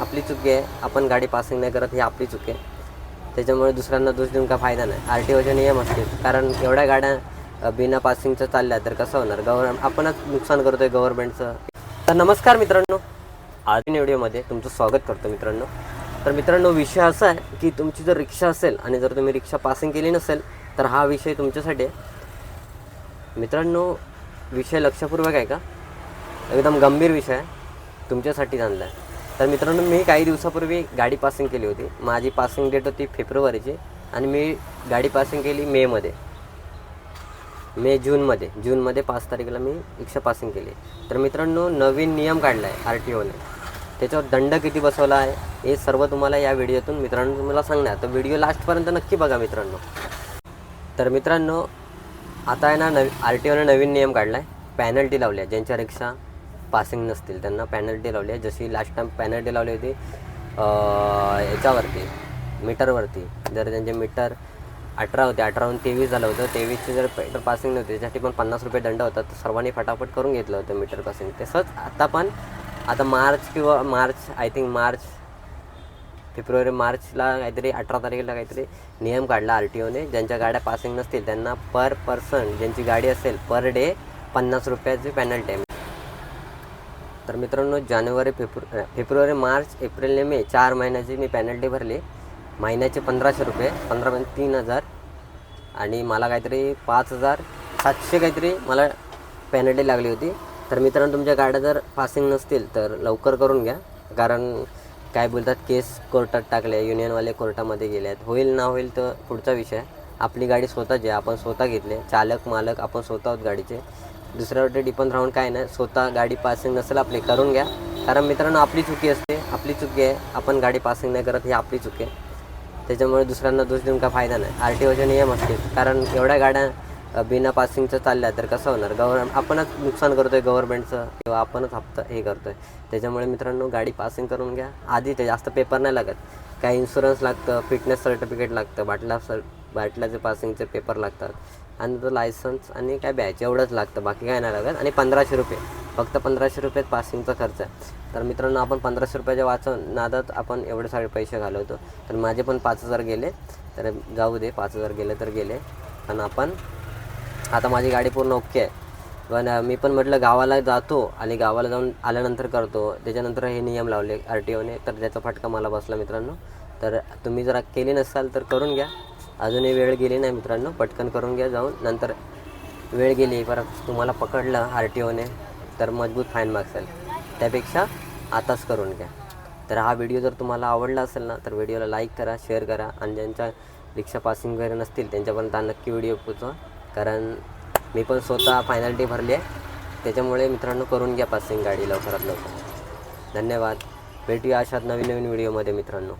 आपली चुकी आहे आपण गाडी पासिंग नाही करत ही आपली चुकी आहे. त्याच्यामुळे दुसऱ्यांना दोष देऊन काय फायदा नाही. आर टी ओचे नियम असतील कारण एवढ्या गाड्या बिना पासिंगचं चालल्या तर कसं होणार? गव्हर्न आपणच नुकसान करतोय गव्हर्नमेंटचं तर नमस्कार मित्रांनो. आज व्हिडिओमध्ये तुमचं स्वागत करतो मित्रांनो. तर मित्रांनो विषय असा आहे की तुमची जर रिक्षा असेल आणि जर तुम्ही रिक्षा पासिंग केली नसेल तर हा विषय तुमच्यासाठी आहे. मित्रांनो विषय लक्षपूर्वक आहे का? एकदम गंभीर विषय आहे. तुमच्यासाठी आणला आहे तर मित्रांनो मी काही दिवसापूर्वी गाडी पासिंग केली होती. माझी पासिंग डेट होती फेब्रुवारीची आणि मी गाडी पासिंग केली मेमध्ये मे जूनमध्ये जूनमध्ये पाच तारखेला मी रिक्षा पासिंग केली. तर मित्रांनो नवीन नियम काढला आहे आर टी ओने त्याच्यावर दंड किती बसवला आहे हे सर्व तुम्हाला या व्हिडिओतून मित्रांनो तुम्हाला सांगणार. तर व्हिडिओ लास्टपर्यंत नक्की बघा मित्रांनो. तर मित्रांनो आता आहे ना नवी आर टी ओने नवीन नियम काढला आहे पॅनल्टी लावली आहे ज्यांच्या रिक्षा पासिंग नसतील. त्यांना पॅनल्टी लावली आहे. जशी लास्ट टाईम पॅनल्टी लावली होती याच्यावरती मीटरवरती. जर त्यांचे मीटर अठरा होते अठराहून तेवीस झालं होतं तेवीसचे जर मीटर पासिंग नव्हते त्यासाठी पण पन्नास रुपये दंड होता. तर सर्वांनी फटाफट करून घेतलं होतं मीटर पासिंग तसंच आता पण आता मार्च किंवा मार्च आय थिंक मार्च फेब्रुवारी मार्चला काहीतरी अठरा तारखेला काहीतरी नियम काढला आर टी ओने ज्यांच्या गाड्या पासिंग नसतील त्यांना पर पर्सन ज्यांची गाडी असेल पर डे पन्नास रुपयाची पॅनल्टी आहे. तर मित्रांनो जानेवारी फेब्रु फेब्रुवारी मार्च एप्रिल आणि मे चार महिन्याची मी पॅनल्टी भरली. महिन्याचे पंधराशे रुपये पंधरा महिने तीन हजार आणि मला काहीतरी पाच हजार सातशे काहीतरी मला पॅनल्टी लागली होती. तर मित्रांनो तुमच्या गाड्या जर पासिंग नसतील तर लवकर करून घ्या. कारण काय बोलतात केस कोर्टात टाकले युनियनवाले कोर्टामध्ये गेले आहेत होईल ना होईल तर पुढचा विषय. आपली गाडी स्वतःची आहे आपण स्वतः घेतले. चालक मालक आपण स्वतः आहोत गाडीचे. दुसऱ्यावर डिपेंड राहून काय नाही. स्वतः गाडी पासिंग नसेल आपली करून घ्या. कारण मित्रांनो आपली चुकी असते. आपली चुकी आहे. आपण गाडी पासिंग नाही करत ही आपली चुकी आहे. त्याच्यामुळे दुसऱ्यांना दोष देऊन काय फायदा नाही. आर टी ओचे नियम असतील. कारण एवढ्या गाड्या बिना पासिंगचं चालल्या तर कसं होणार? गव्हर्न आपणच नुकसान करतो आहे गव्हर्नमेंटचं किंवा आपणच हप्ता हे करतो आहे त्याच्यामुळे मित्रांनो गाडी पासिंग करून घ्या. आधी ते जास्त पेपर नाही लागत. काही इन्शुरन्स लागतं फिटनेस सर्टिफिकेट लागतं बाटला सर बाटल्याचे पासिंगचे पेपर लागतात. आणि तो लायसन्स आणि काय बॅच एवढंच लागतं. बाकी काय नाही लागत. आणि पंधराशे रुपये. फक्त पंधराशे रुपयात पासिंगचा खर्च आहे. तर मित्रांनो आपण पंधराशे रुपयाच्या वाचून नादात आपण एवढे सारे पैसे घालवतो. तर माझे पण पाच हजार गेले. तर जाऊ दे पाच हजार गेले तर गेले. पण आपण आता माझी गाडी पूर्ण ओके आहे. पण मी पण म्हटलं गावाला जातो आणि गावाला जाऊन आल्यानंतर करतो. त्याच्यानंतर हे नियम लावले आर टी ओने तर त्याचा फटका मला बसला मित्रांनो. तर तुम्ही जरा केली नसाल तर करून घ्या. अजूनही वेळ गेली नाही मित्रांनो पटकन करून घ्या जाऊन. नंतर वेळ गेली परत तुम्हाला पकडलं आर टी ओने तर मजबूत फाईन मागसेल त्यापेक्षा आताच करून घ्या. तर हा व्हिडिओ जर तुम्हाला आवडला असेल ना तर व्हिडिओला लाईक करा शेअर करा आणि ज्यांच्या रिक्षा पासिंग वगैरे नसतील त्यांच्यापर्यंत नक्की व्हिडिओ पोचवा कारण मी पण स्वतः फायनल्टी भरली आहे. त्याच्यामुळे मित्रांनो करून घ्या पासिंग गाडी लवकरात लवकर. धन्यवाद. भेटूया अशात नवीन नवीन व्हिडिओमध्ये मित्रांनो.